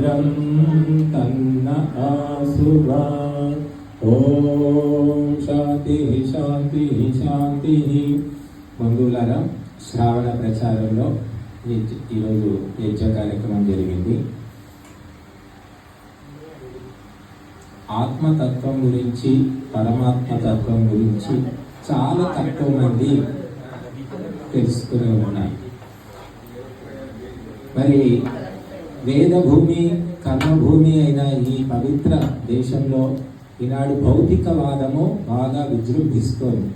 భద్రం తన్న ఆసువా ఓం శాంతి శాంతి శాంతి. బంధువులారా శ్రావణ ప్రచారంలో ఈరోజు యజ్ఞ కార్యక్రమం జరిగింది. ఆత్మతత్వం గురించి పరమాత్మతత్వం గురించి చాలా తక్కువ మంది తెలుసుకునే ఉన్నారు మరి వేదభూమి కర్మభూమి అయిన ఈ పవిత్ర దేశంలో ఈనాడు భౌతికవాదము బాగా విజృంభిస్తోంది.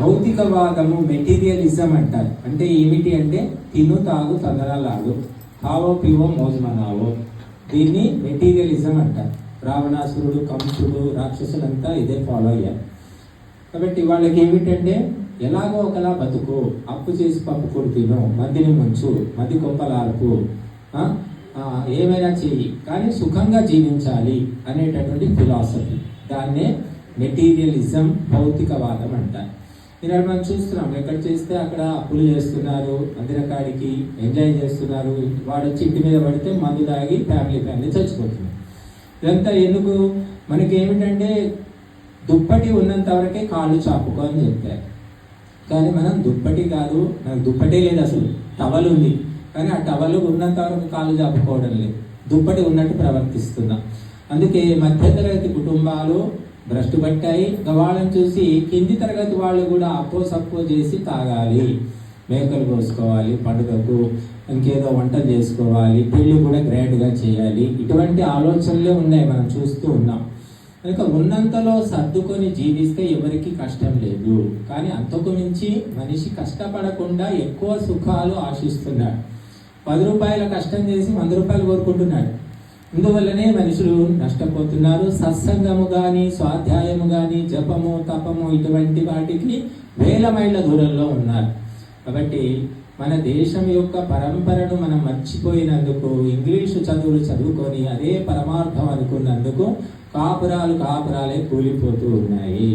భౌతికవాదము మెటీరియలిజం అంటారు. అంటే ఏమిటి అంటే తిను తాగు తదనలాగు హావో పివో మోజమనావో దీన్ని మెటీరియలిజం అంటారు. రావణాసురుడు కంసుడు రాక్షసులంతా ఇదే ఫాలో అయ్యారు. కాబట్టి వాళ్ళకి ఏమిటంటే ఎలాగో ఒకలా బతుకు అప్పు చేసి పప్పు కొడు తిను మందిని ముంచు మంది కొంపలార్పు ఏమైనా చెయ్యి కానీ సుఖంగా జీవించాలి అనేటటువంటి ఫిలాసఫీ దాన్నే మెటీరియలిజం భౌతికవాదం అంటారు. ఇలా మనం చూస్తున్నాం ఎక్కడ చేస్తే అక్కడ అప్పులు చేస్తున్నారు అందరికాడికి ఎంజాయ్ చేస్తున్నారు వాడు వచ్చి మీద పడితే మందు తాగి ఫ్యామిలీ ఫ్యామిలీ చచ్చిపోతుంది ఇదంతా ఎందుకు? మనకి ఏమిటంటే దుప్పటి ఉన్నంత వరకే కాళ్ళు చాపుకో అని చెప్పారు. కానీ మనం దుప్పటి కాదు మనకు దుప్పటే లేదు అసలు టవల్ ఉంది. కానీ ఆ టవల్ ఉన్నంత వరకు కాలు జాపుకోవడం లేదు. దుప్పటి ఉన్నట్టు ప్రవర్తిస్తున్నాం. అందుకే మధ్యతరగతి కుటుంబాలు భ్రష్టు పట్టాయి. గవాళ్ళని చూసి కింది తరగతి వాళ్ళు కూడా అప్పో సప్పో చేసి తాగాలి. మేకలు కోసుకోవాలి పండుగకు ఇంకేదో వంటలు చేసుకోవాలి పెళ్ళి కూడా గ్రాండ్గా చేయాలి. ఇటువంటి ఆలోచనలే ఉన్నాయి మనం చూస్తూ ఉన్నాం. కనుక ఉన్నంతలో సర్దుకొని జీవిస్తే ఎవరికి కష్టం లేదు. కానీ అంతకు మించి మనిషి కష్టపడకుండా ఎక్కువ సుఖాలు ఆశిస్తున్నాడు. పది రూపాయల కష్టం చేసి వంద రూపాయలు కోరుకుంటున్నాడు. ఇందువల్లనే మనుషులు నష్టపోతున్నారు. సత్సంగము కానీ స్వాధ్యాయము కానీ జపము తపము ఇటువంటి వాటికి వేల మైళ్ళ దూరంలో ఉన్నారు. కాబట్టి మన దేశం యొక్క పరంపరను మనం మర్చిపోయినందుకు ఇంగ్లీషు చదువులు చదువుకొని అదే పరమార్థం అనుకున్నందుకు కాపురాలు కాపురాలే కూలిపోతూ ఉన్నాయి.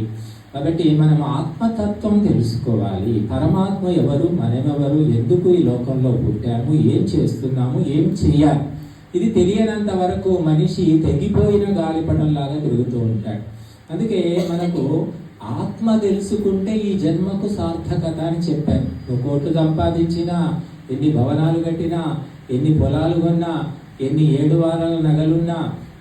కాబట్టి మనం ఆత్మతత్వం తెలుసుకోవాలి. పరమాత్మ ఎవరు మనమెవరు ఎందుకు ఈ లోకంలో పుట్టాము ఏం చేస్తున్నాము ఏం చేయాలి? ఇది తెలియనంత వరకు మనిషి తెగిపోయిన గాలిపటంలాగా తిరుగుతూ ఉంటాడు. అందుకే మనకు ఆత్మ తెలుసుకుంటే ఈ జన్మకు సార్థకత అని చెప్పాను నువ్వు కోట్లు సంపాదించినా ఎన్ని భవనాలు కట్టినా ఎన్ని పొలాలు కొన్నా ఎన్ని ఏడు వారాల నగలున్నా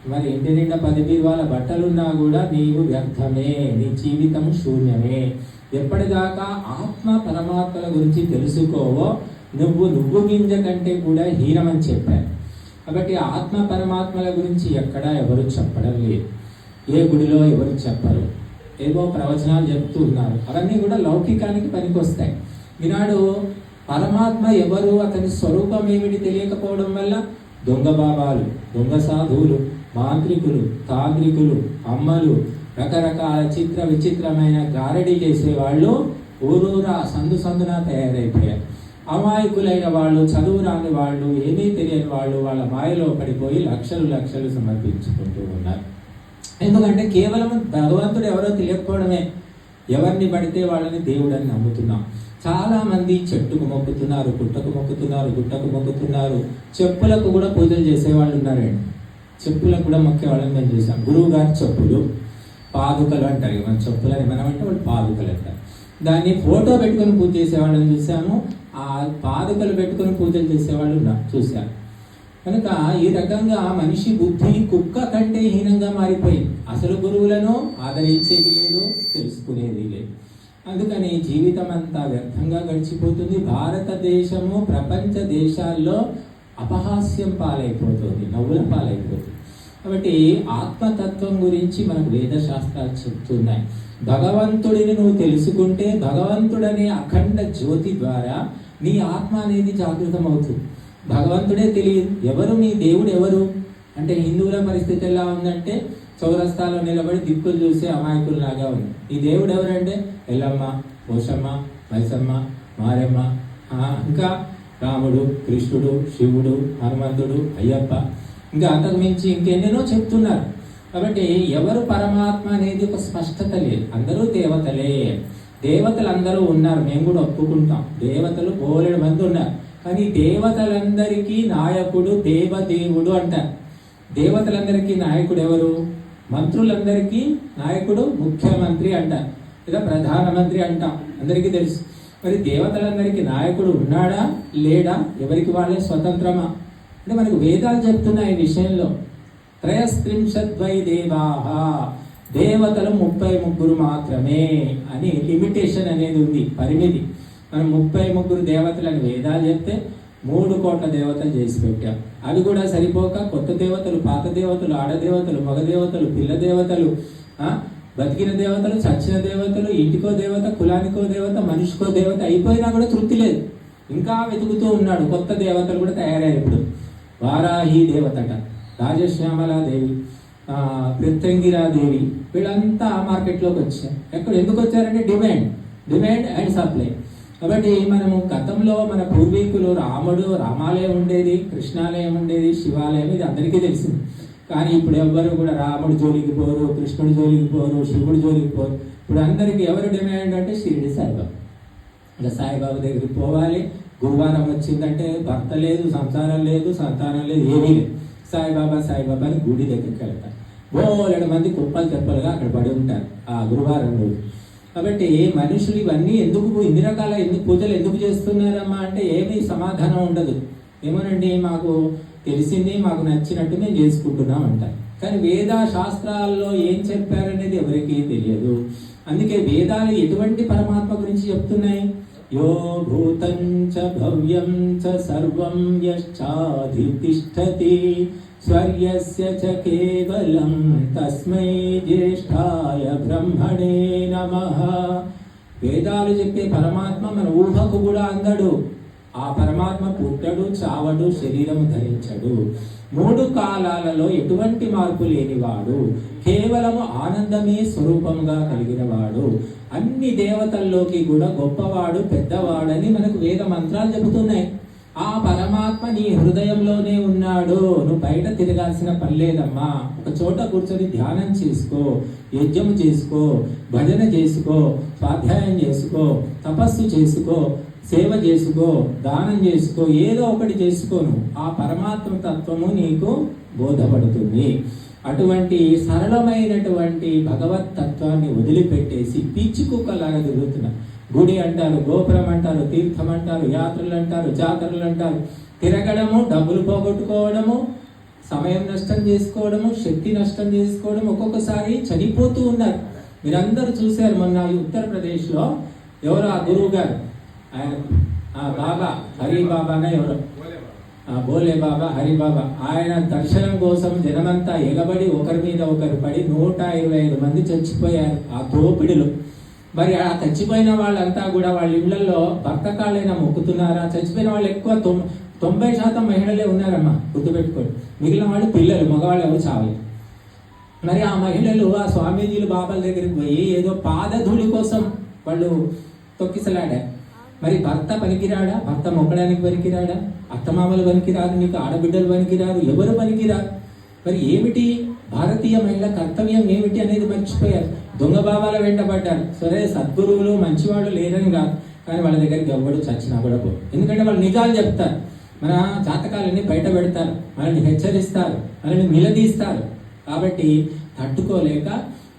మరి ఇంటి నిండా పది వాళ్ళ బట్టలున్నా కూడా నీవు వ్యర్థమే నీ జీవితం శూన్యమే. ఎప్పటిదాకా ఆత్మ పరమాత్మల గురించి తెలుసుకోవో నువ్వు నువ్వు గింజ కంటే కూడా హీనమని చెప్పాను. కాబట్టి ఆత్మ పరమాత్మల గురించి ఎక్కడా ఎవరు చెప్పడం లేదు. ఏ గుడిలో ఎవరు చెప్పరు. ఏవో ప్రవచనాలు చెప్తూ ఉన్నారు. అవన్నీ కూడా లౌకికానికి పనికొస్తాయి. ఈనాడు పరమాత్మ ఎవరు అతని స్వరూపం ఏమిటి తెలియకపోవడం వల్ల దొంగ బాబాలు దొంగ సాధువులు మాంత్రికులు తాంత్రికులు అమ్మలు రకరకాల చిత్ర విచిత్రమైన గారడీ చేసేవాళ్ళు ఊరూరా సందు సందున తయారైపోయారు. అమాయకులైన వాళ్ళు చదువు రాని వాళ్ళు ఏమీ తెలియని వాళ్ళు వాళ్ళ మాయలో పడిపోయి లక్షలు లక్షలు సమర్పించుకుంటూ ఉన్నారు. ఎందుకంటే కేవలం భగవంతుడు ఎవరో తెలియకపోవడమే. ఎవరిని పడితే వాళ్ళని దేవుడని నమ్ముతున్నాం. చాలామంది చెట్టుకు మొక్కుతున్నారు గుట్టకు మొక్కుతున్నారు గుట్టకు మొక్కుతున్నారు చెప్పులకు కూడా పూజలు చేసేవాళ్ళు ఉన్నారండి. చెప్పులకు కూడా ముఖ్య అవలంబన చేశాం గురువు గారి చెప్పులు పాదుకలు అంటారు. మన చెప్పులని మనం అంటే వాళ్ళు పాదుకలు అంటారు. దాన్ని ఫోటో పెట్టుకొని పూజ చేసేవాళ్ళని చూసాము ఆ పాదుకలు పెట్టుకొని పూజలు చేసేవాళ్ళు చూశాను. కనుక ఈ రకంగా మనిషి బుద్ధి కుక్క కంటే హీనంగా మారిపోయింది. అసలు గురువులను ఆదరించేది లేదు తెలుసుకునేది లేదు. అందుకని జీవితం అంతా వ్యర్థంగా గడిచిపోతుంది. భారతదేశము ప్రపంచ దేశాల్లో అపహాస్యం పాలైపోతుంది నవ్వుల పాలైపోతుంది. కాబట్టి ఆత్మతత్వం గురించి మనకు వేదశాస్త్రాలు చెప్తున్నాయి. భగవంతుడిని నువ్వు తెలుసుకుంటే భగవంతుడనే అఖండ జ్యోతి ద్వారా నీ ఆత్మ అనేది జాగృతం అవుతుంది భగవంతుడే తెలియదు ఎవరు మీ దేవుడు ఎవరు? అంటే హిందువుల పరిస్థితి ఎలా ఉందంటే చౌరస్తాలో నిలబడి దిక్కులు చూసే అమాయకుల్లాగా ఉంది. ఈ దేవుడు ఎవరంటే? ఎల్లమ్మ పోషమ్మ మైసమ్మ మారెమ్మ. ఇంకా రాముడు కృష్ణుడు శివుడు హనుమంతుడు అయ్యప్ప. ఇంకా అంతకు మించి ఇంకెన్నెన్నో చెప్తున్నారు. కాబట్టి ఎవరు పరమాత్మ అనేది ఒక స్పష్టత లేదు. అందరూ దేవతలే. దేవతలందరూ ఉన్నారు. మేము కూడా ఒప్పుకుంటాం. దేవతలు బోలెడు మంది ఉన్నారు. కానీ దేవతలందరికీ నాయకుడు దేవదేవుడు అంటారు. దేవతలందరికీ నాయకుడు ఎవరు? మంత్రులందరికీ నాయకుడు ముఖ్యమంత్రి అంటారు. లేదా ప్రధానమంత్రి అంటాం. అందరికీ తెలుసు. మరి దేవతలందరికీ నాయకుడు ఉన్నాడా? లేడా? ఎవరికి వాళ్ళే స్వతంత్రమా? అంటే మనకు వేదాలు చెప్తున్నాయి ఈ విషయంలో. త్రయస్త్రింశద్వై దేవాహ దేవతలు ముప్పై ముగ్గురు మాత్రమే అని లిమిటేషన్ అనేది ఉంది పరిమితి. మనం ముప్పై ముగ్గురు దేవతలని వేదాలు చెప్తే మూడు కోట్ల దేవతలు చేసి పెట్టాం. అవి కూడా సరిపోక కొత్త దేవతలు పాత దేవతలు ఆడదేవతలు మగ దేవతలు పిల్ల దేవతలు బతికిన దేవతలు చచ్చిన దేవతలు ఇంటికో దేవత కులానికో దేవత మనిషికో దేవత అయిపోయినా కూడా తృప్తి లేదు. ఇంకా వెతుకుతూ ఉన్నాడు. కొత్త దేవతలు కూడా తయారయ్యారు ఇప్పుడు. వారాహి దేవతట రాజశ్యామలాదేవి ఆ, వీళ్ళంతా మార్కెట్లోకి వచ్చారు. ఎక్కడ ఎందుకు వచ్చారంటే డిమాండ్ డిమాండ్ అండ్ సప్లై. కాబట్టి మనము గతంలో మన పూర్వీకులు రాముడు రామాలయం ఉండేది కృష్ణాలయం ఉండేది శివాలయం ఇది అందరికీ తెలిసింది. కానీ ఇప్పుడు ఎవ్వరు కూడా రాముడు జోలికి పోరు కృష్ణుడు జోలికి పోరు శివుడు జోలికి పోరు. ఇప్పుడు అందరికీ ఎవరు డిమాండ్ అంటే షిరిడి సాయిబాబా. ఇలా సాయిబాబా దగ్గరికి పోవాలి. గురువారం వచ్చిందంటే భర్త లేదు సంసారం లేదు సంతానం లేదు ఏమీ లేదు. సాయిబాబా సాయిబాబా అని గుడి దగ్గరికి వెళ్తారు. బోలెడు మంది కుప్పలు తెప్పలుగా అక్కడ పడి ఉంటారు ఆ గురువారం రోజు. కాబట్టి మనుషులు ఇవన్నీ ఎందుకు ఇన్ని రకాల ఎందుకు పూజలు ఎందుకు చేస్తున్నారమ్మా? అంటే ఏమీ సమాధానం ఉండదు. ఏమోనండి మాకు తెలిసింది మాకు నచ్చినట్టు మేము చేసుకుంటున్నాం అంటారు కానీ వేద శాస్త్రాల్లో ఏం చెప్పారనేది ఎవరికీ తెలియదు. అందుకే వేదాలు ఎటువంటి పరమాత్మ గురించి చెప్తున్నాయి? యో భూతం చ భవ్యం చ సర్వం యశ్చాధితిష్టతి. స్వర్యస్య చ కేవలం తస్మై జ్యేష్ఠాయ బ్రహ్మణే నమః. వేదాలు చెప్పే పరమాత్మ మన ఊహకు కూడా అందడు. ఆ పరమాత్మ పుట్టడు చావడు శరీరము ధరించడు. మూడు కాలాలలో ఎటువంటి మార్పు లేనివాడు కేవలము ఆనందమే స్వరూపముగా కలిగినవాడు. అన్ని దేవతల్లోకి కూడా గొప్పవాడు పెద్దవాడని మనకు వేద మంత్రాలు చెబుతున్నాయి. ఆ పరమాత్మ నీ హృదయంలోనే ఉన్నాడు నువ్వు బయట తిరగాల్సిన పని లేదమ్మా. ఒక చోట కూర్చొని ధ్యానం చేసుకో యజ్ఞం చేసుకో భజన చేసుకో స్వాధ్యాయం చేసుకో తపస్సు చేసుకో సేవ చేసుకో దానం చేసుకో ఏదో ఒకటి చేసుకోను ఆ పరమాత్మ తత్వము నీకు బోధపడుతుంది. అటువంటి సరళమైనటువంటి భగవత్ తత్వాన్ని వదిలిపెట్టేసి పిచ్చి కుక్కలాగా తిరుగుతున్నా. గుడి అంటారు గోపురం అంటారు తీర్థం అంటారు యాత్రలు అంటారు జాతరలు అంటారు. తిరగడము డబ్బులు పోగొట్టుకోవడము సమయం నష్టం చేసుకోవడము శక్తి నష్టం చేసుకోవడం ఒక్కొక్కసారి చనిపోతూ ఉన్నారు. మీరందరూ చూశారు మొన్న ఈ ఉత్తరప్రదేశ్లో ఎవరు ఆ గురువు గారు? ఆయన బాబా హరి బాబానే ఎవరు? బోలే బాబా హరి బాబా. ఆయన దర్శనం కోసం జనమంతా ఎగబడి ఒకరి మీద ఒకరు పడి నూట ఇరవై ఐదు మంది చచ్చిపోయారు ఆ దోపిడిలో. మరి ఆ చచ్చిపోయిన వాళ్ళంతా కూడా వాళ్ళ ఇళ్ళలో భర్త కాళ్ళైనా మొక్కుతున్నారా? చచ్చిపోయిన వాళ్ళు ఎక్కువ తొం- తొంభై శాతం మహిళలే ఉన్నారమ్మా గుర్తుపెట్టుకోండి. మిగిలిన వాళ్ళు పిల్లలు మగవాళ్ళు ఎవరు చావలేదు. మరి ఆ మహిళలు ఆ స్వామీజీలు బాబాల దగ్గరికి పోయి ఏదో పాదధూళి కోసం వాళ్ళు తొక్కిసలాడారు. మరి భర్త పనికిరాడా? భర్త మొక్కడానికి పనికిరాడా? అత్తమామలు పనికిరాదు నీకు ఆడబిడ్డలు పనికిరారు ఎవరు పనికిరారు? మరి ఏమిటి? భారతీయ మహిళ కర్తవ్యం ఏమిటి అనేది మర్చిపోయారు. దొంగ బాబాల వెంటబడ్డారు సరే సద్గురువులు మంచివాళ్ళు లేరని కాదు. కానీ వాళ్ళ దగ్గరికి ఎవ్వడు చచ్చినా కూడా పోరు. ఎందుకంటే వాళ్ళు నిజాలు చెప్తారు. మన జాతకాలన్నీ బయట పెడతారు. మనల్ని హెచ్చరిస్తారు. మనల్ని నిలదీస్తారు. కాబట్టి తట్టుకోలేక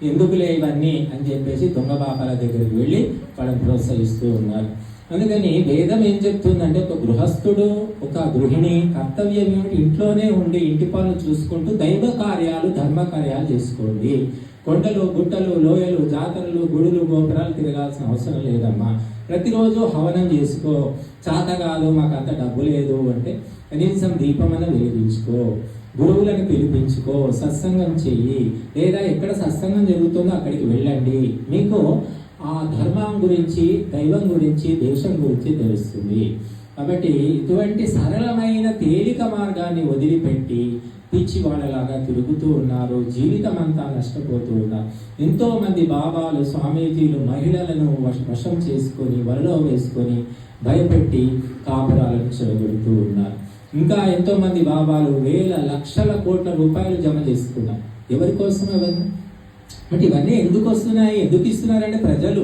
ఎందుకులే ఇవన్నీ అని చెప్పేసి దొంగ బాబాల దగ్గరికి వెళ్ళి వాళ్ళని ప్రోత్సహిస్తూ ఉన్నారు. అందుకని వేదం ఏం చెప్తుందంటే ఒక గృహస్థుడు ఒక గృహిణి కర్తవ్యం ఏమిటి? ఇంట్లోనే ఉండి ఇంటి పనులు చూసుకుంటూ దైవ కార్యాలు ధర్మ కార్యాలు చేసుకోండి. కొండలు గుట్టలు లోయలు జాతరలు గుడులు గోపురాలు తిరగాల్సిన అవసరం లేదమ్మా. ప్రతిరోజు హవనం చేసుకో. చాత కాదు మాకు అంత డబ్బు లేదు అంటే కనీసం దీపమన వెలిగించుకో. గురువులను పిలిపించుకో. సత్సంగం చెయ్యి. లేదా ఎక్కడ సత్సంగం జరుగుతుందో అక్కడికి వెళ్ళండి. మీకు ఆ ధర్మం గురించి దైవం గురించి దేశం గురించి తెలుస్తుంది. కాబట్టి ఇటువంటి సరళమైన తేలిక మార్గాన్ని వదిలిపెట్టి పిచ్చి వాళ్ళలాగా తిరుగుతూ ఉన్నారు జీవితం అంతా నష్టపోతూ ఉన్నారు. ఎంతో మంది బాబాలు స్వామీజీలు మహిళలను వశం చేసుకొని వలలో వేసుకొని భయపెట్టి కాపురాలను చెడగొడుతూ ఉన్నారు. ఇంకా ఎంతో మంది బాబాలు వేల లక్షల కోట్ల రూపాయలు జమ చేసుకున్నారు. ఎవరి కోసం అవన్నీ అంటే ఇవన్నీ ఎందుకు వస్తున్నాయి? ఎందుకు ఇస్తున్నారంటే ప్రజలు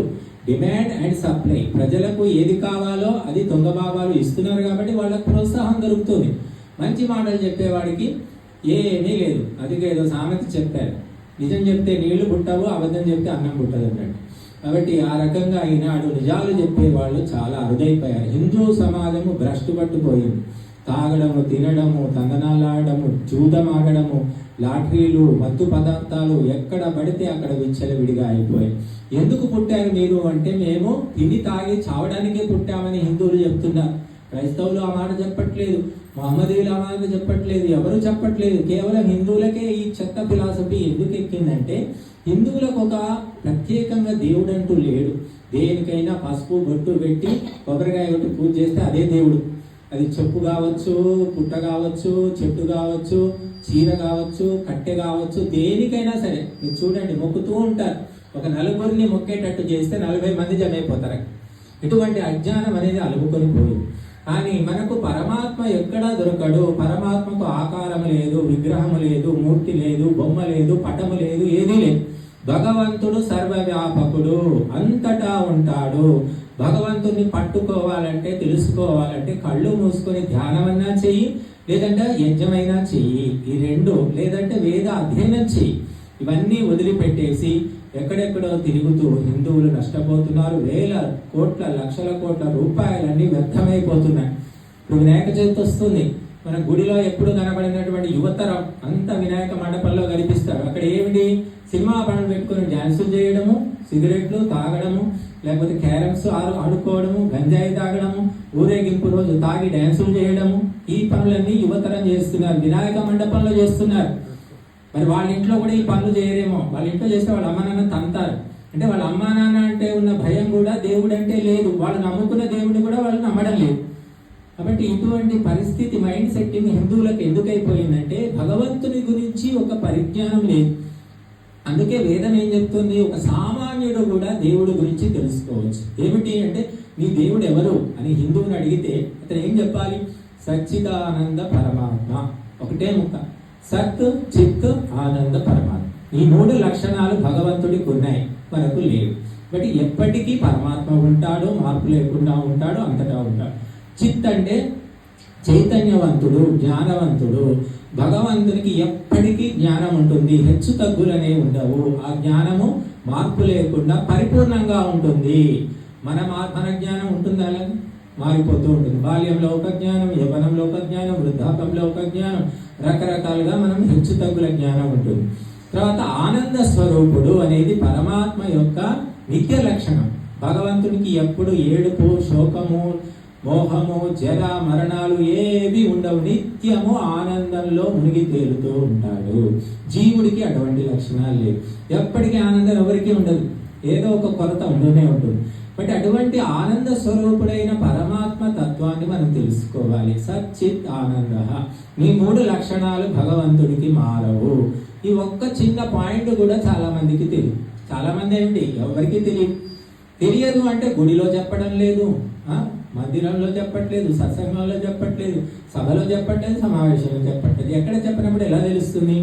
డిమాండ్ అండ్ సప్లై. ప్రజలకు ఏది కావాలో అది దొంగబాబాలు ఇస్తున్నారు కాబట్టి వాళ్ళకు ప్రోత్సాహం దొరుకుతుంది. మంచి మాటలు చెప్పేవాడికి ఏమీ లేదు. అది ఏదో సామెత చెప్పారు. నిజం చెప్తే నీళ్ళు పుట్టవు అబద్ధం చెప్తే అన్నం పుట్టదు అన్నాడు కాబట్టి ఆ రకంగా ఈనాడు నిజాలు చెప్పే వాళ్ళు చాలా అరుదైపోయారు. హిందూ సమాజము భ్రష్టు పట్టుపోయింది తాగడము తినడము తందనాలాడము చూదమాగడము లాటరీలు మత్తు పదార్థాలు ఎక్కడ పడితే అక్కడ విచ్చలవిడిగా అయిపోయాయి. ఎందుకు పుట్టారు మీరు అంటే మేము తిని తాగి చావడానికే పుట్టామని హిందువులు చెప్తున్నారు. క్రైస్తవులు ఆ మాట చెప్పట్లేదు. మహమ్మదీయులు ఆ మాట చెప్పట్లేదు. ఎవరు చెప్పట్లేదు? కేవలం హిందువులకే ఈ చెత్త ఫిలాసఫీ ఎందుకు ఎక్కిందంటే హిందువులకు ఒక ప్రత్యేకంగా దేవుడు అంటూ లేడు. దేనికైనా పసుపు బొట్టు పెట్టి కొబ్బరికాయ కొట్టి పూజ చేస్తే అదే దేవుడు. అది చెప్పు కావచ్చు పుట్ట కావచ్చు చెట్టు కావచ్చు చీర కావచ్చు కట్టె కావచ్చు దేనికైనా సరే. మీరు చూడండి మొక్కుతూ ఉంటారు. ఒక నలుగురిని మొక్కేటట్టు చేస్తే నలభై మంది జమైపోతారు ఇటువంటి అజ్ఞానం అనేది అలుపుకొని పోదు. కానీ మనకు పరమాత్మ ఎక్కడా దొరకడు? పరమాత్మకు ఆకారం లేదు విగ్రహం లేదు మూర్తి లేదు బొమ్మ లేదు పటము లేదు ఏదీ లేదు. భగవంతుడు సర్వవ్యాపకుడు. అంతటా ఉంటాడు. భగవంతుని పట్టుకోవాలంటే తెలుసుకోవాలంటే కళ్ళు మూసుకొని ధ్యానమన్నా చెయ్యి లేదంటే యజ్ఞమైనా చెయ్యి. ఈ రెండు లేదంటే వేద అధ్యయనం చెయ్యి. ఇవన్నీ వదిలిపెట్టేసి ఎక్కడెక్కడో తిరుగుతూ హిందువులు నష్టపోతున్నారు. వేల కోట్ల లక్షల కోట్ల రూపాయలన్నీ వ్యర్థమైపోతున్నాయి. ఇప్పుడు వినాయక చవితి వస్తుంది. మన గుడిలో ఎప్పుడు కనబడినటువంటి యువతరం అంత వినాయక మండపంలో కనిపిస్తారు. అక్కడ ఏమిటి? సినిమా పనులు పెట్టుకుని డ్యాన్సులు చేయడము సిగరెట్లు తాగడము లేకపోతే క్యారమ్స్ ఆడు ఆడుకోవడము గంజాయి తాగడము ఊరేగింపు రోజు తాగి డ్యాన్సులు చేయడము ఈ పనులన్నీ యువతరం చేస్తున్నారు వినాయక మండపంలో చేస్తున్నారు. మరి వాళ్ళ ఇంట్లో కూడా ఈ పనులు చేయరేమో. వాళ్ళ ఇంట్లో చేస్తే వాళ్ళ అమ్మ నాన్న తంతారు. అంటే వాళ్ళ అమ్మా నాన్న అంటే ఉన్న భయం కూడా దేవుడు అంటే లేదు. వాళ్ళు నమ్ముకున్న దేవుడిని కూడా వాళ్ళు నమ్మడం లేదు. కాబట్టి ఇటువంటి పరిస్థితి మైండ్ సెట్టింగ్ హిందువులకు ఎందుకైపోయిందంటే భగవంతుని గురించి ఒక పరిజ్ఞానం లేదు. అందుకే వేదం ఏం చెప్తుంది? ఒక సామాన్యుడు కూడా దేవుడి గురించి తెలుసుకోవచ్చు. ఏమిటి అంటే నీ దేవుడు ఎవరు? అని హిందువుని అడిగితే అతను ఏం చెప్పాలి? సచ్చిదానంద పరమాత్మ. ఒకటే ముక్క. సత్ చిత్ ఆనంద పరమాత్మ. ఈ మూడు లక్షణాలు భగవంతుడికి ఉన్నాయి మనకు లేవు. బట్ ఎప్పటికీ పరమాత్మ ఉంటాడు మార్పు లేకుండా ఉంటాడు అంతటా ఉంటాడు. చిత్ అంటే చైతన్యవంతుడు జ్ఞానవంతుడు. భగవంతునికి ఎప్పటికీ జ్ఞానం ఉంటుంది. హెచ్చు తగ్గులనే ఉండవు. ఆ జ్ఞానము మార్పు లేకుండా పరిపూర్ణంగా ఉంటుంది. మన మన జ్ఞానం ఉంటుందా మారిపోతూ ఉంటుంది. బాల్యంలో ఒక జ్ఞానం యవనంలో ఒక జ్ఞానం వృద్ధాపంలో ఒక జ్ఞానం రకరకాలుగా మనం హెచ్చు తగ్గుల జ్ఞానం ఉంటుంది. తర్వాత ఆనంద స్వరూపుడు అనేది పరమాత్మ యొక్క నిత్య లక్షణం. భగవంతునికి ఎప్పుడు ఏడుపు శోకము మోహము జర మరణాలు ఏవి ఉండవు. నిత్యము ఆనందంలో మునిగి తేలుతూ ఉంటాడు. జీవుడికి అటువంటి లక్షణాలు లేవు. ఎప్పటికీ ఆనందం ఎవరికీ ఉండదు. ఏదో ఒక కొరత ఉండనే ఉంటుంది. బట్ అటువంటి ఆనంద స్వరూపుడైన పరమాత్మ తత్వాన్ని మనం తెలుసుకోవాలి. సచ్చిత్ ఆనంద. ఈ మూడు లక్షణాలు భగవంతుడికి మారవు. ఈ ఒక్క చిన్న పాయింట్ కూడా చాలా మందికి తెలియదు చాలా మంది ఏమిటి? ఎవరికి తెలియదు. తెలియదు అంటే గుడిలో చెప్పడం లేదు. మందిరంలో చెప్పట్లేదు సత్సంగంలో చెప్పట్లేదు సభలో చెప్పట్లేదు సమావేశంలో చెప్పట్లేదు. ఎక్కడ చెప్పినప్పుడు ఎలా తెలుస్తుంది?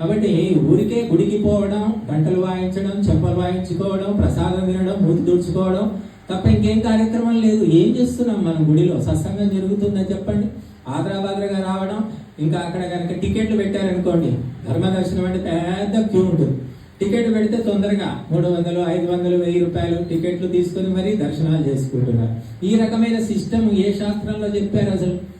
కాబట్టి ఊరికే గుడికి పోవడం గంటలు వాయించడం చెంపలు వాయించుకోవడం ప్రసాదం తినడం మూతి తుడుచుకోవడం తప్ప ఇంకేం కార్యక్రమం లేదు. ఏం చేస్తున్నాం మనం గుడిలో? సత్సంగం జరుగుతుందని చెప్పండి. ఆదరాబాద్రగా రావడం ఇంకా అక్కడ కనుక టికెట్లు పెట్టారనుకోండి ధర్మదర్శనం అంటే పెద్ద క్యూ ఉంటుంది. టికెట్ పెడితే తొందరగా మూడు వందలు ఐదు వందలు వెయ్యి రూపాయలు టికెట్లు తీసుకుని మరీ దర్శనాలు చేసుకుంటున్నారు. ఈ రకమైన సిస్టమ్ ఏ శాస్త్రంలో చెప్పారు అసలు?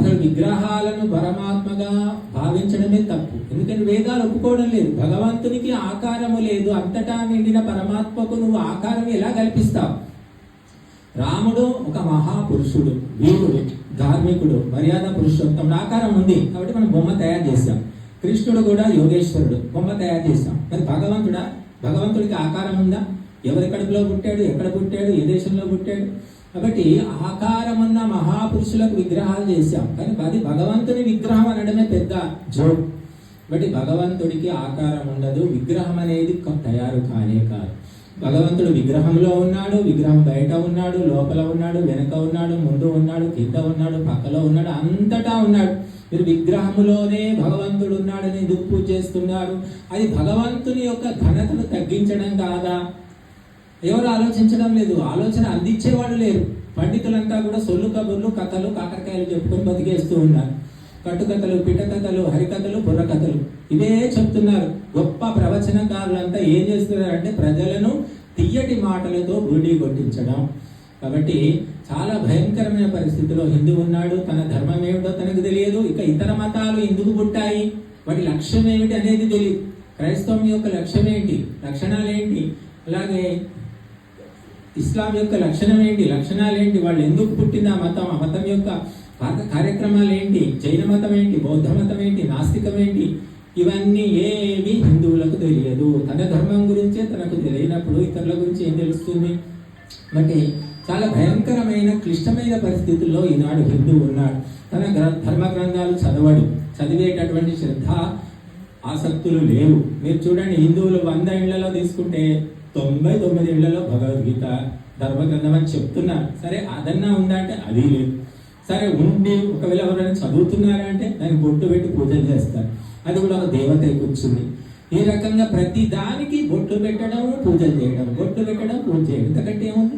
అసలు విగ్రహాలను పరమాత్మగా భావించడమే తప్పు. ఎందుకంటే వేదాలు ఒప్పుకోవడం లేదు. భగవంతునికి ఆకారము లేదు. అంతటా నిండిన పరమాత్మకు నువ్వు ఆకారం ఎలా కల్పిస్తావు? రాముడు ఒక మహాపురుషుడు వీరుడు ధార్మికుడు మర్యాద పురుషోత్తముడు ఆకారం ఉంది. కాబట్టి మనం బొమ్మ తయారు చేస్తాం కృష్ణుడు కూడా యోగేశ్వరుడు బొమ్మ తయారు చేస్తాం మరి భగవంతుడా? భగవంతుడికి ఆకారం ఉందా? ఎవరి కడుపులో పుట్టాడు? ఎక్కడ పుట్టాడు? ఏ దేశంలో పుట్టాడు? కాబట్టి ఆకారం ఉన్న మహాపురుషులకు విగ్రహాలు చేశాం. కానీ అది భగవంతుని విగ్రహం అనడమే పెద్ద జోక్. బట్టి భగవంతుడికి ఆకారం ఉండదు. విగ్రహం అనేది తయారు కానే కాదు. భగవంతుడు విగ్రహంలో ఉన్నాడు విగ్రహం బయట ఉన్నాడు లోపల ఉన్నాడు వెనక ఉన్నాడు ముందు ఉన్నాడు కింద ఉన్నాడు పక్కలో ఉన్నాడు అంతటా ఉన్నాడు. మీరు విగ్రహములోనే భగవంతుడు ఉన్నాడని ఎందుకు పూజ చేస్తున్నారు అది భగవంతుని యొక్క ఘనతను తగ్గించడం కాదా? ఎవరు ఆలోచించడం లేదు. ఆలోచన అందించేవాడు లేరు. పండితులంతా కూడా సొల్లు కబుర్లు కథలు కాకరకాయలు చెప్పుకొని బతికేస్తూ ఉన్నారు. కట్టుకథలు పిటకథలు హరికథలు బుర్రకథలు ఇవే చెప్తున్నారు. గొప్ప ప్రవచనకారులంతా ఏం చేస్తున్నారంటే ప్రజలను తీయటి మాటలతో గుడి కొట్టించడం. కాబట్టి చాలా భయంకరమైన పరిస్థితిలో హిందూ ఉన్నాడు తన ధర్మం ఏమిటో తనకు తెలియదు ఇక ఇతర మతాలు ఎందుకు పుట్టాయి? వాటి లక్ష్యం ఏమిటి అనేది తెలియదు క్రైస్తవం యొక్క లక్ష్యం ఏంటి? లక్షణాలు ఏంటి? అలాగే ఇస్లాం యొక్క లక్షణం ఏంటి? లక్షణాలు ఏంటి? వాళ్ళు ఎందుకు పుట్టిన ఆ మతం? ఆ మతం యొక్క పాత కార్యక్రమాలు ఏంటి? జైన మతం ఏంటి? బౌద్ధ మతం ఏంటి? నాస్తికం ఏంటి? ఇవన్నీ ఏవి హిందువులకు తెలియదు. తన ధర్మం గురించే తనకు తెలియనప్పుడు ఇతరుల గురించి ఏం తెలుస్తుంది? అంటే చాలా భయంకరమైన క్లిష్టమైన పరిస్థితుల్లో ఈనాడు హిందువు ఉన్నాడు. తన గ్ర- ధర్మ గ్రంథాలు చదవడు. చదివేటటువంటి శ్రద్ధ ఆసక్తులు లేవు. మీరు చూడండి హిందువులు వంద ఇళ్ళలో తీసుకుంటే తొంభై తొమ్మిది ఇళ్ళలో భగవద్గీత ధర్మగ్రంథం అని చెప్తున్నారు. సరే అదన్నా ఉందా అంటే అది లేదు. సరే ఉండి ఒకవేళ ఎవరైనా చదువుతున్నారా అంటే దాన్ని బొట్టు పెట్టి పూజలు చేస్తారు. అది కూడా ఒక దేవత కూర్చుంది. ఈ రకంగా ప్రతి దానికి బొట్టు పెట్టడం పూజలు చేయడం బొట్టు పెట్టడం పూజ చేయడం. ఎందుకంటే ఏముంది?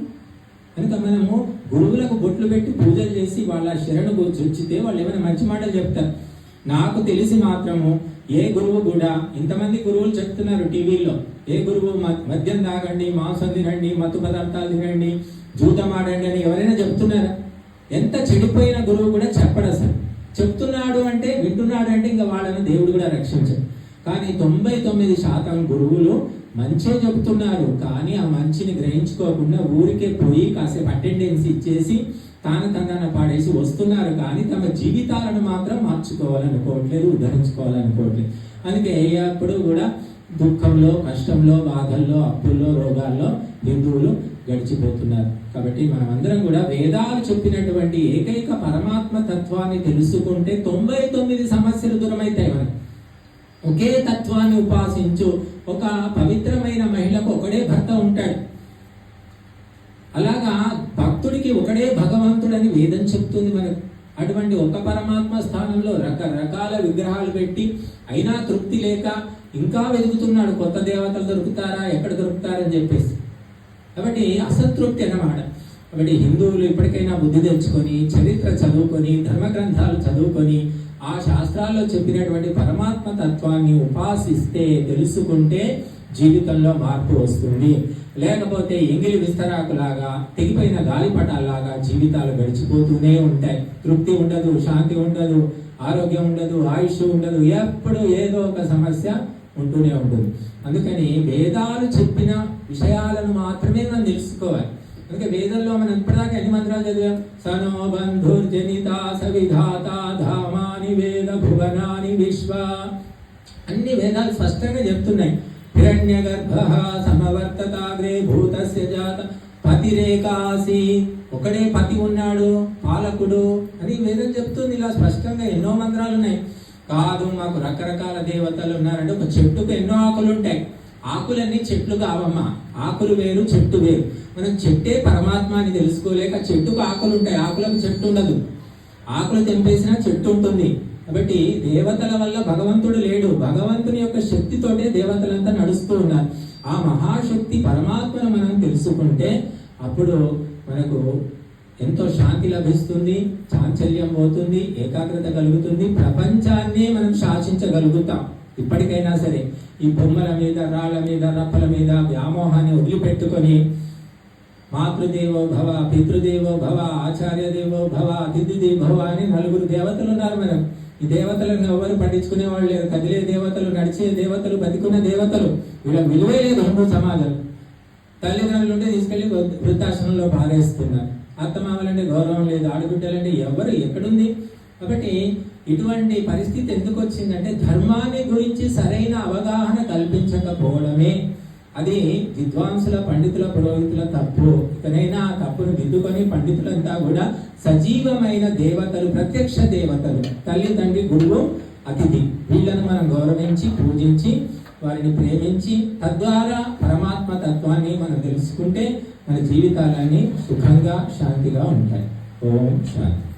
కనుక మనము గురువులకు బొట్లు పెట్టి పూజలు చేసి వాళ్ళ శరణు చొచ్చితే వాళ్ళు ఏమైనా మంచి మాటలు చెప్తారు. నాకు తెలిసి మాత్రము ఏ గురువు కూడా ఇంతమంది గురువులు చెప్తున్నారు టీవీలో ఏ గురువు మద్యం తాగండి మాంసం తినండి మత్తు పదార్థాలు తినండి జూతం ఆడండి అని ఎవరైనా చెప్తున్నారా? ఎంత చెడిపోయిన గురువు కూడా చెప్పడు అసలు. చెప్తున్నాడు అంటే వింటున్నాడు అంటే ఇంకా వాళ్ళని దేవుడు కూడా రక్షించాడు. కానీ తొంభై తొమ్మిది శాతం గురువులు మంచే చెబుతున్నారు కానీ ఆ మంచిని గ్రహించుకోకుండా ఊరికే పోయి కాసేపు అటెండెన్స్ ఇచ్చేసి తాను తనన పాడేసి వస్తున్నారు. కానీ తమ జీవితాలను మాత్రం మార్చుకోవాలనుకోవట్లేదు ఉద్ధరించుకోవాలనుకోవట్లేదు. అందుకే ఎప్పుడు కూడా దుఃఖంలో కష్టంలో బాధల్లో అప్పుల్లో రోగాల్లో హిందువులు గడిచిపోతున్నారు. కాబట్టి మనం అందరం కూడా వేదాలు చెప్పినటువంటి ఏకైక పరమాత్మ తత్వాన్ని తెలుసుకుంటే తొంభై తొమ్మిది సమస్యలు దూరమవుతాయి మనం ఒకే తత్వాన్ని ఉపాసించు ఒక పవిత్రమైన మహిళకు ఒకడే భర్త ఉంటాడు. అలాగా భక్తుడికి ఒకడే భగవంతుడని వేదం చెప్తుంది మనకు. అటువంటి ఒక పరమాత్మ స్థానంలో రకరకాల విగ్రహాలు పెట్టి అయినా తృప్తి లేక ఇంకా వెతుకుతున్నాడు కొత్త దేవతలు దొరుకుతారా ఎక్కడ దొరుకుతారని చెప్పేసి. కాబట్టి అసంతృప్తి అన్నమాట. కాబట్టి హిందువులు ఇప్పటికైనా బుద్ధి తెచ్చుకొని చరిత్ర చదువుకొని ధర్మ గ్రంథాలు చదువుకొని ఆ శాస్త్రాల్లో చెప్పినటువంటి పరమాత్మ తత్వాన్ని ఉపాసిస్తే తెలుసుకుంటే జీవితంలో మార్పు వస్తుంది. లేకపోతే ఎంగిలి విస్తరాకులాగా తెగిపోయిన గాలిపటాల్లాగా జీవితాలు గడిచిపోతూనే ఉంటాయి. తృప్తి ఉండదు శాంతి ఉండదు ఆరోగ్యం ఉండదు ఆయుష్ ఉండదు ఎప్పుడు ఏదో ఒక సమస్య ఉంటూనే ఉంటుంది. అందుకని వేదాలు చెప్పిన విషయాలను మాత్రమే మనం తెలుసుకోవాలి. అందుకే వేదంలో మనం ఇప్పటిదాకా ఎన్ని మంత్రాలు చదివాం? సనో బంధుర్జనిత సవిధాత ధామాని వేద భువనాని విశ్వ. అన్ని వేదాలు స్పష్టంగా చెప్తున్నాయి. హిరణ్య గర్భ సమవర్తతాగ్రే భూతస్య జాత పతిరేకాసి. ఒకడే పతి ఉన్నాడు పాలకుడు అని వేదం చెప్తుంది. ఇలా స్పష్టంగా ఎన్నో మంత్రాలు ఉన్నాయి కాదు మాకు రకరకాల దేవతలు ఉన్నారంటే ఒక చెట్టుకు ఎన్నో ఆకులు ఉంటాయి ఆకులన్నీ చెట్లు కావమ్మా. ఆకులు వేరు చెట్టు వేరు. మనం చెట్టే పరమాత్మ అని తెలుసుకోలేక చెట్టుకు ఆకులు ఉంటాయి ఆకులకు చెట్టు ఉండదు. ఆకులు తెంపేసినా చెట్టు ఉంటుంది. కాబట్టి దేవతల వల్ల భగవంతుడు లేడు. భగవంతుని యొక్క శక్తితోటే దేవతలంతా నడుస్తూ ఉన్నారు. ఆ మహాశక్తి పరమాత్మను మనం తెలుసుకుంటే అప్పుడు మనకు ఎంతో శాంతి లభిస్తుంది చాంచల్యం పోతుంది ఏకాగ్రత కలుగుతుంది ప్రపంచాన్నే మనం శాసించగలుగుతాం. ఇప్పటికైనా సరే ఈ బొమ్మల మీద రాళ్ళ మీద రప్పల మీద వ్యామోహాన్ని వదిలిపెట్టుకొని మాతృదేవో భవ పితృదేవో భవ ఆచార్య దేవో భవ అతిథి భవ అని నలుగురు దేవతలు ఉన్నారు మనం ఈ దేవతలను ఎవరు పట్టించుకునే వాళ్ళు లేరు. కదిలే దేవతలు నడిచే దేవతలు బతికున్న దేవతలు వీళ్ళ విలువే లేదు హిందూ సమాజం. తల్లిదండ్రులు తీసుకెళ్ళి తీసుకెళ్ళి వృద్ధాశ్రమంలో పారేస్తున్నారు. అత్తమామలంటే గౌరవం లేదు. ఆడబిడ్డలంటే ఎవరు ఎక్కడుంది? కాబట్టి ఇటువంటి పరిస్థితి ఎందుకు వచ్చిందంటే ధర్మాన్ని గురించి సరైన అవగాహన కల్పించకపోవడమే. అది విద్వాంసుల పండితుల పురోహితుల తప్పు. ఇకనైనా ఆ తప్పును దిద్దుకొని పండితులంతా కూడా సజీవమైన దేవతలు ప్రత్యక్ష దేవతలు తల్లి తండ్రి గురువు అతిథి వీళ్ళను మనం గౌరవించి పూజించి వారిని ప్రేమించి తద్వారా పరమాత్మ తత్వాన్ని మనం తెలుసుకుంటే మన జీవితాలన్నీ సుఖంగా శాంతిగా ఉంటాయి. ఓం శాంతి.